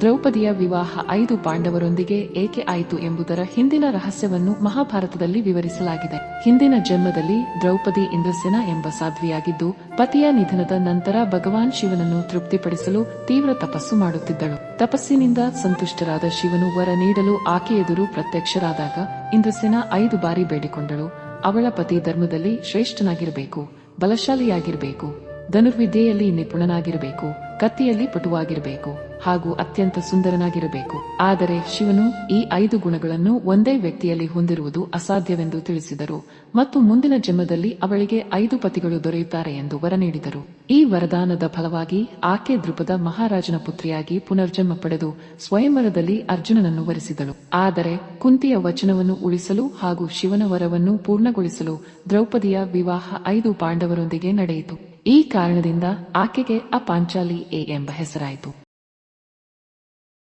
ದ್ರೌಪದಿಯ ವಿವಾಹ ಐದು ಪಾಂಡವರೊಂದಿಗೆ ಏಕೆ ಆಯಿತು ಎಂಬುದರ ಹಿಂದಿನ ರಹಸ್ಯವನ್ನು ಮಹಾಭಾರತದಲ್ಲಿ ವಿವರಿಸಲಾಗಿದೆ. ಹಿಂದಿನ ಜನ್ಮದಲ್ಲಿ ದ್ರೌಪದಿ ಇಂದ್ರಸೇನ ಎಂಬ ಸಾಧ್ವಿಯಾಗಿದ್ದು, ಪತಿಯ ನಿಧನದ ನಂತರ ಭಗವಾನ್ ಶಿವನನ್ನು ತೃಪ್ತಿಪಡಿಸಲು ತೀವ್ರ ತಪಸ್ಸು ಮಾಡುತ್ತಿದ್ದಳು. ತಪಸ್ಸಿನಿಂದ ಸಂತುಷ್ಟರಾದ ಶಿವನು ವರ ನೀಡಲು ಆಕೆಯೆದುರು ಪ್ರತ್ಯಕ್ಷರಾದಾಗ ಇಂದ್ರಸೇನ ಐದು ಬಾರಿ ಬೇಡಿಕೊಂಡಳು. ಅವಳ ಪತಿ ಧರ್ಮದಲ್ಲಿ ಶ್ರೇಷ್ಠನಾಗಿರಬೇಕು, ಬಲಶಾಲಿಯಾಗಿರಬೇಕು, ಧನುರ್ವಿದ್ಯೆಯಲ್ಲಿ ನಿಪುಣನಾಗಿರಬೇಕು ಕತ್ತಿಯಲ್ಲಿ ಪಟುವಾಗಿರಬೇಕು ಹಾಗೂ ಅತ್ಯಂತ ಸುಂದರನಾಗಿರಬೇಕು. ಆದರೆ ಶಿವನು ಈ ಐದು ಗುಣಗಳನ್ನು ಒಂದೇ ವ್ಯಕ್ತಿಯಲ್ಲಿ ಹೊಂದಿರುವುದು ಅಸಾಧ್ಯವೆಂದು ತಿಳಿಸಿದರು ಮತ್ತು ಮುಂದಿನ ಜನ್ಮದಲ್ಲಿ ಅವಳಿಗೆ ಐದು ಪತಿಗಳು ದೊರೆಯುತ್ತಾರೆ ಎಂದು ವರ ನೀಡಿದರು ಈ ವರದಾನದ ಫಲವಾಗಿ ಆಕೆ ದೃಪದ ಮಹಾರಾಜನ ಪುತ್ರಿಯಾಗಿ ಪುನರ್ಜನ್ಮ ಪಡೆದು ಸ್ವಯಂವರದಲ್ಲಿ ಅರ್ಜುನನನ್ನು ವರಿಸಿದಳು. ಆದರೆ ಕುಂತಿಯ ವಚನವನ್ನು ಉಳಿಸಲು ಹಾಗೂ ಶಿವನ ವರವನ್ನು ಪೂರ್ಣಗೊಳಿಸಲು ದ್ರೌಪದಿಯ ವಿವಾಹ ಐದು ಪಾಂಡವರೊಂದಿಗೆ ನಡೆಯಿತು. ಈ ಕಾರಣದಿಂದ ಆಕೆಗೆ ಅಪಾಂಚಾಲಿ ಎ ಎಂಬ ಹೆಸರಾಯಿತು.